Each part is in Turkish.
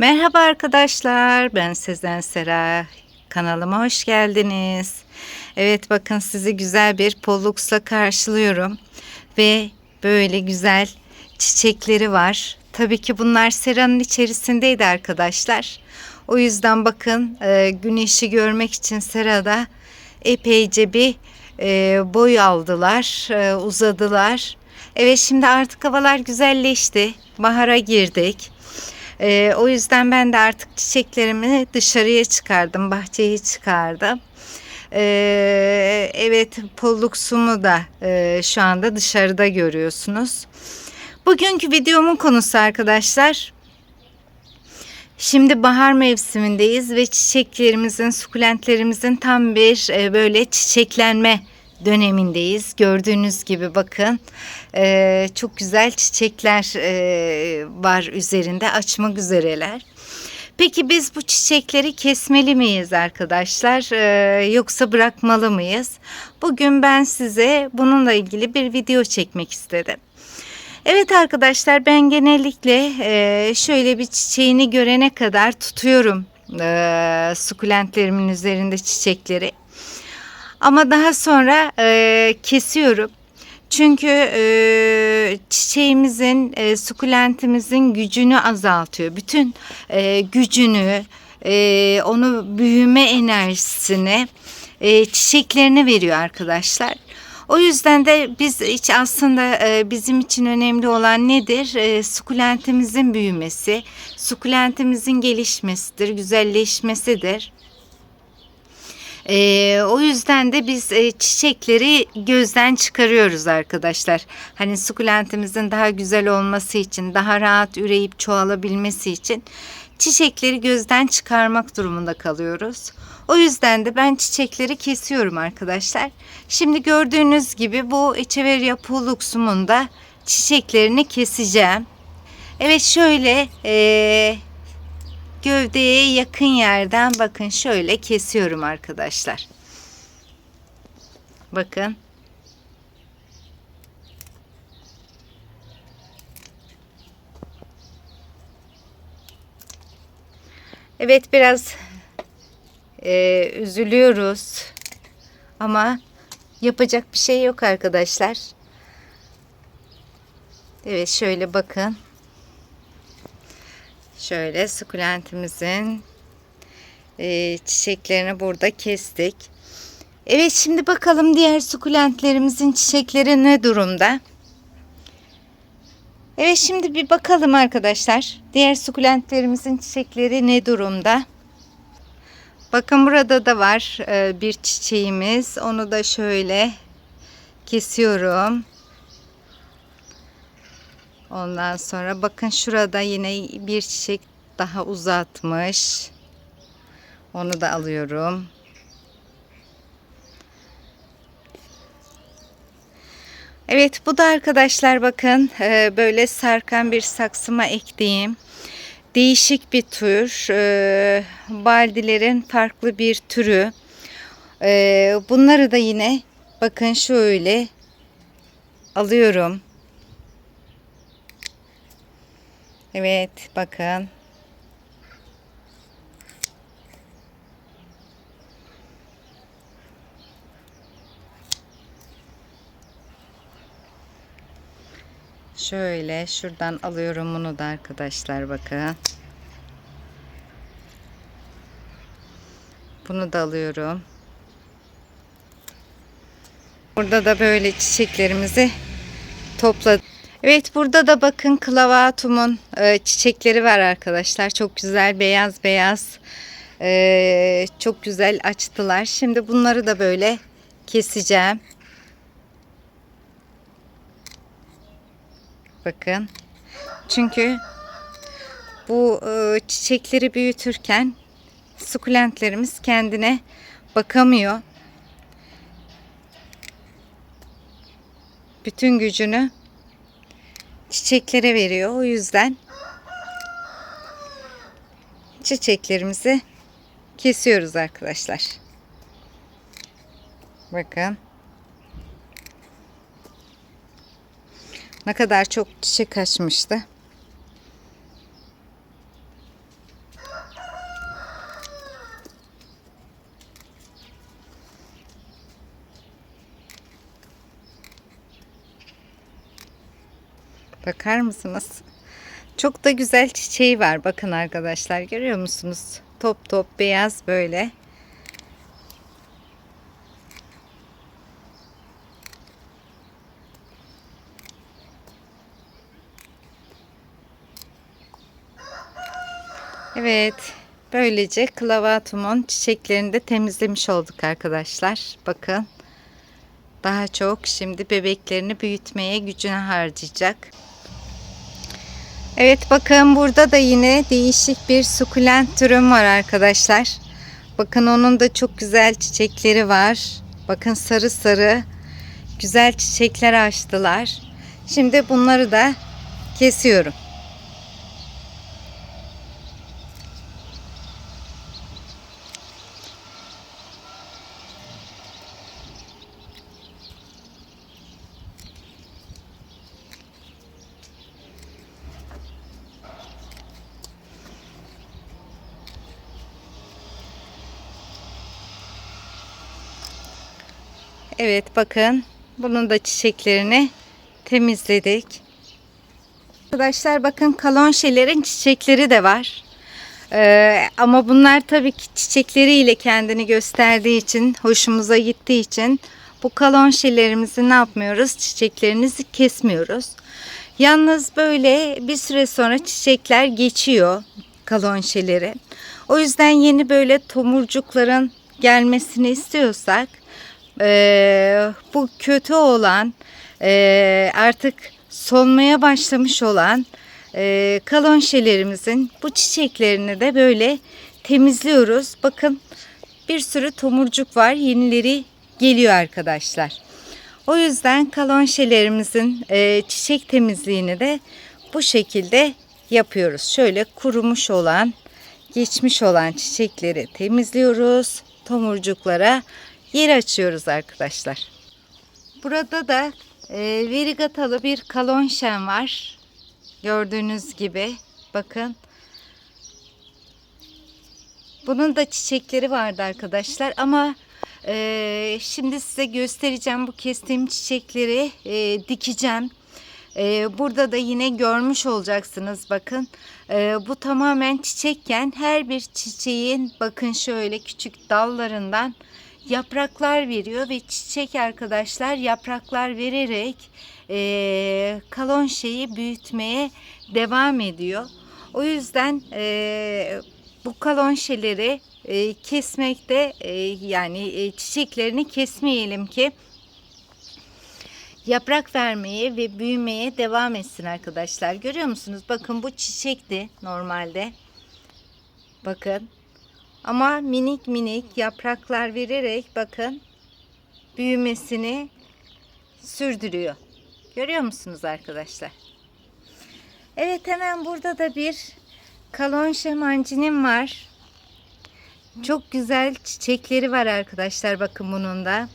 Merhaba arkadaşlar, ben Sezen Sera. Kanalıma hoş geldiniz. Evet bakın sizi güzel bir polluksla karşılıyorum. Ve böyle güzel çiçekleri var. Tabii ki bunlar seranın içerisindeydi arkadaşlar. O yüzden bakın e, güneşi görmek için serada epeyce bir e, boy aldılar, e, uzadılar. Evet şimdi artık havalar güzelleşti. Bahara girdik. Ee, o yüzden ben de artık çiçeklerimi dışarıya çıkardım, bahçeye çıkardım. Ee, evet, polluksumu da e, şu anda dışarıda görüyorsunuz. Bugünkü videomun konusu arkadaşlar. Şimdi bahar mevsimindeyiz ve çiçeklerimizin, sukulentlerimizin tam bir e, böyle çiçeklenme dönemindeyiz. Gördüğünüz gibi bakın e, çok güzel çiçekler e, var üzerinde açmak üzereler. Peki biz bu çiçekleri kesmeli miyiz arkadaşlar e, yoksa bırakmalı mıyız? Bugün ben size bununla ilgili bir video çekmek istedim. Evet arkadaşlar ben genellikle e, şöyle bir çiçeğini görene kadar tutuyorum e, sukulentlerimin üzerinde çiçekleri. Ama daha sonra e, kesiyorum. Çünkü e, çiçeğimizin, e, sukulentimizin gücünü azaltıyor. Bütün e, gücünü, e, onu büyüme enerjisini e, çiçeklerine veriyor arkadaşlar. O yüzden de biz hiç aslında e, bizim için önemli olan nedir? E, sukulentimizin büyümesi, sukulentimizin gelişmesidir, güzelleşmesidir. Ee, o yüzden de biz e, çiçekleri gözden çıkarıyoruz arkadaşlar. Hani sukulentimizin daha güzel olması için, daha rahat üreyip çoğalabilmesi için çiçekleri gözden çıkarmak durumunda kalıyoruz. O yüzden de ben çiçekleri kesiyorum arkadaşlar. Şimdi gördüğünüz gibi bu Echeveria puluxumun da çiçeklerini keseceğim. Evet şöyle e, gövdeye yakın yerden bakın şöyle kesiyorum arkadaşlar. Bakın. Evet biraz e, üzülüyoruz ama yapacak bir şey yok arkadaşlar. Evet şöyle bakın. Şöyle sukulentimizin e, çiçeklerini burada kestik. Evet şimdi bakalım diğer sukulentlerimizin çiçekleri ne durumda? Evet şimdi bir bakalım arkadaşlar. Diğer sukulentlerimizin çiçekleri ne durumda? Bakın burada da var e, bir çiçeğimiz. Onu da şöyle kesiyorum. Ondan sonra bakın şurada yine bir çiçek daha uzatmış. Onu da alıyorum. Evet bu da arkadaşlar bakın e, böyle sarkan bir saksıma ektiğim değişik bir tür. E, baldilerin farklı bir türü. E, bunları da yine bakın şöyle alıyorum. Evet bakın. Şöyle şuradan alıyorum bunu da arkadaşlar bakın. Bunu da alıyorum. Burada da böyle çiçeklerimizi topladım. Evet burada da bakın klavatumun e, çiçekleri var arkadaşlar. Çok güzel beyaz beyaz. E, çok güzel açtılar. Şimdi bunları da böyle keseceğim. Bakın. Çünkü bu e, çiçekleri büyütürken sukulentlerimiz kendine bakamıyor. Bütün gücünü çiçeklere veriyor. O yüzden çiçeklerimizi kesiyoruz arkadaşlar. Bakın. Ne kadar çok çiçek açmıştı. Bakar mısınız? Çok da güzel çiçeği var. Bakın arkadaşlar görüyor musunuz? Top top beyaz böyle. Evet. Böylece klavatumun çiçeklerini de temizlemiş olduk arkadaşlar. Bakın. Daha çok şimdi bebeklerini büyütmeye gücünü harcayacak. Evet bakın burada da yine değişik bir sukulent türüm var arkadaşlar. Bakın onun da çok güzel çiçekleri var. Bakın sarı sarı güzel çiçekler açtılar. Şimdi bunları da kesiyorum. Evet bakın bunun da çiçeklerini temizledik. Arkadaşlar bakın kalonşelerin çiçekleri de var. Ee, ama bunlar tabii ki çiçekleriyle kendini gösterdiği için, hoşumuza gittiği için bu kalonşelerimizi ne yapmıyoruz? Çiçeklerinizi kesmiyoruz. Yalnız böyle bir süre sonra çiçekler geçiyor kalonşeleri. O yüzden yeni böyle tomurcukların gelmesini istiyorsak e, bu kötü olan e, artık solmaya başlamış olan e, kalonşelerimizin bu çiçeklerini de böyle temizliyoruz. Bakın bir sürü tomurcuk var yenileri geliyor arkadaşlar. O yüzden kalonşelerimizin e, çiçek temizliğini de bu şekilde yapıyoruz. Şöyle kurumuş olan, geçmiş olan çiçekleri temizliyoruz. Tomurcuklara yer açıyoruz arkadaşlar. Burada da e, verigatalı bir kalonşen var. Gördüğünüz gibi bakın. Bunun da çiçekleri vardı arkadaşlar ama e, şimdi size göstereceğim bu kestiğim çiçekleri e, dikeceğim. E, burada da yine görmüş olacaksınız bakın. E, bu tamamen çiçekken her bir çiçeğin bakın şöyle küçük dallarından yapraklar veriyor ve çiçek arkadaşlar yapraklar vererek e, kalon şeyi büyütmeye devam ediyor. O yüzden e, bu kalonşeleri e, kesmekte e, yani e, çiçeklerini kesmeyelim ki yaprak vermeye ve büyümeye devam etsin arkadaşlar. Görüyor musunuz? Bakın bu çiçekti normalde. Bakın ama minik minik yapraklar vererek bakın büyümesini sürdürüyor. Görüyor musunuz arkadaşlar? Evet hemen burada da bir kalon şemancinim var. Çok güzel çiçekleri var arkadaşlar bakın bunun da.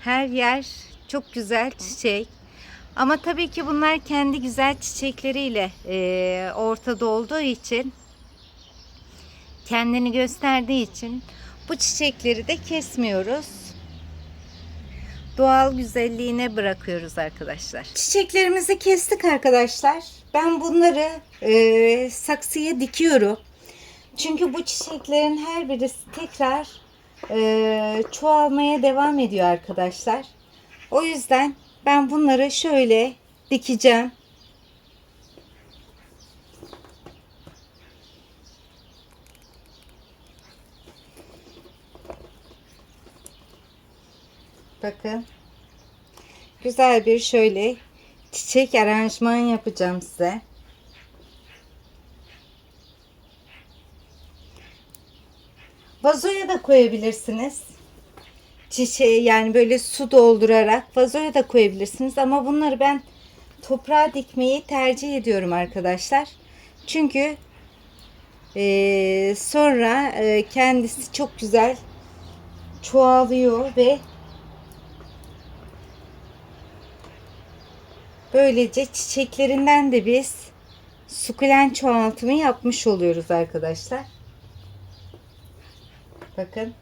Her yer çok güzel çiçek. Ama tabii ki bunlar kendi güzel çiçekleriyle e, ortada olduğu için kendini gösterdiği için bu çiçekleri de kesmiyoruz. Doğal güzelliğine bırakıyoruz arkadaşlar. Çiçeklerimizi kestik arkadaşlar. Ben bunları e, saksıya dikiyorum. Çünkü bu çiçeklerin her birisi tekrar e, çoğalmaya devam ediyor arkadaşlar. O yüzden ben bunları şöyle dikeceğim. Bakın. Güzel bir şöyle çiçek aranjman yapacağım size. Vazoya da koyabilirsiniz. Çiçeği yani böyle su doldurarak vazoya da koyabilirsiniz. Ama bunları ben toprağa dikmeyi tercih ediyorum arkadaşlar. Çünkü e, sonra e, kendisi çok güzel çoğalıyor ve Böylece çiçeklerinden de biz sukulent çoğaltımı yapmış oluyoruz arkadaşlar. Bakın.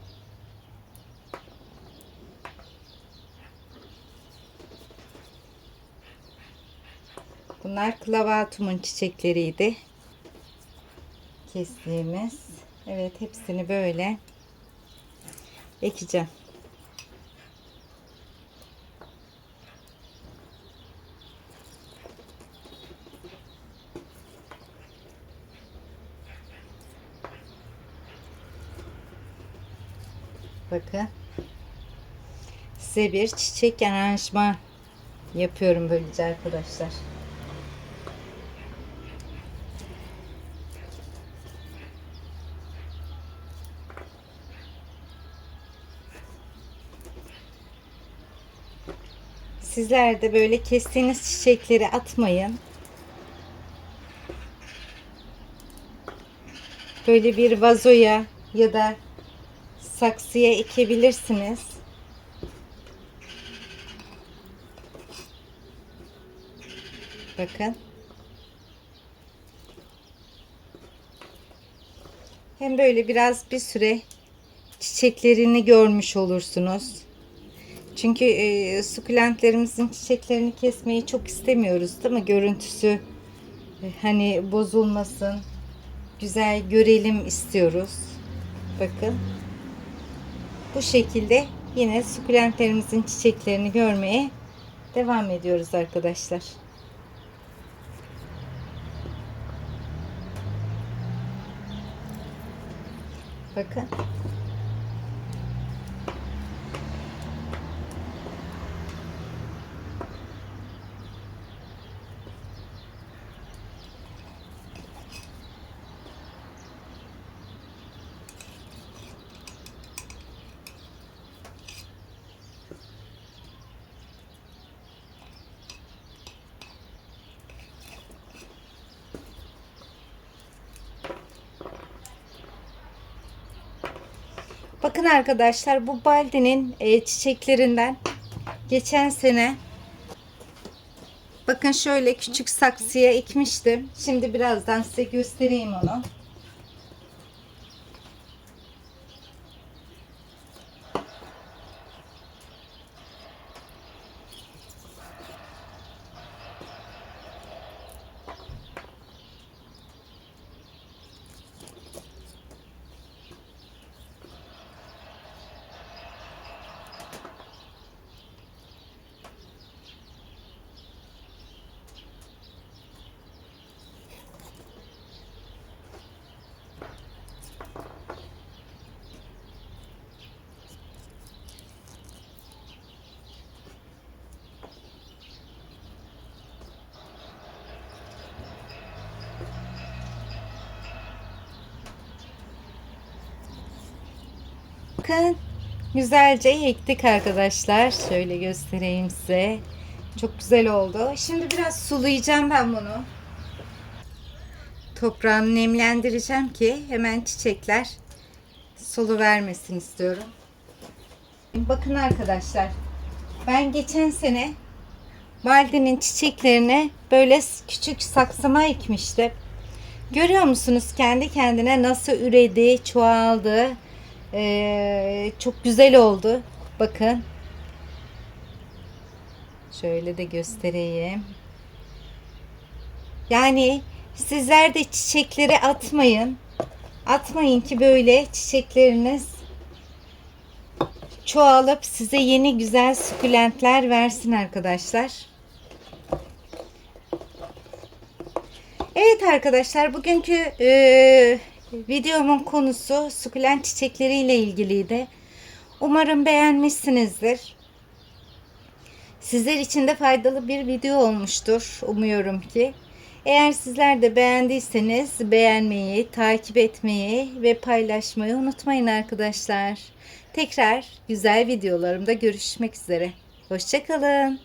Bunlar klavatumun çiçekleriydi. Kestiğimiz. Evet hepsini böyle ekeceğim. Bakın. Size bir çiçek aranjman yapıyorum böylece arkadaşlar. Sizler de böyle kestiğiniz çiçekleri atmayın. Böyle bir vazoya ya da saksıya ekebilirsiniz. Bakın. Hem böyle biraz bir süre çiçeklerini görmüş olursunuz. Çünkü e, sukulentlerimizin çiçeklerini kesmeyi çok istemiyoruz değil mi? Görüntüsü e, hani bozulmasın. Güzel görelim istiyoruz. Bakın. Bu şekilde yine sukulentlerimizin çiçeklerini görmeye devam ediyoruz arkadaşlar. Bakın. Bakın arkadaşlar bu baldinin e, çiçeklerinden geçen sene bakın şöyle küçük saksıya ekmiştim. Şimdi birazdan size göstereyim onu. Bakın güzelce ektik arkadaşlar. Şöyle göstereyim size. Çok güzel oldu. Şimdi biraz sulayacağım ben bunu. Toprağını nemlendireceğim ki hemen çiçekler solu vermesin istiyorum. Bakın arkadaşlar. Ben geçen sene Valde'nin çiçeklerini böyle küçük saksıma ekmiştim. Görüyor musunuz kendi kendine nasıl üredi, çoğaldı. Ee, çok güzel oldu. Bakın. Şöyle de göstereyim. Yani sizler de çiçekleri atmayın. Atmayın ki böyle çiçekleriniz çoğalıp size yeni güzel sukulentler versin arkadaşlar. Evet arkadaşlar bugünkü e, videomun konusu sukulent çiçekleriyle ilgiliydi. Umarım beğenmişsinizdir. Sizler için de faydalı bir video olmuştur. Umuyorum ki. Eğer sizler de beğendiyseniz beğenmeyi, takip etmeyi ve paylaşmayı unutmayın arkadaşlar. Tekrar güzel videolarımda görüşmek üzere. Hoşçakalın.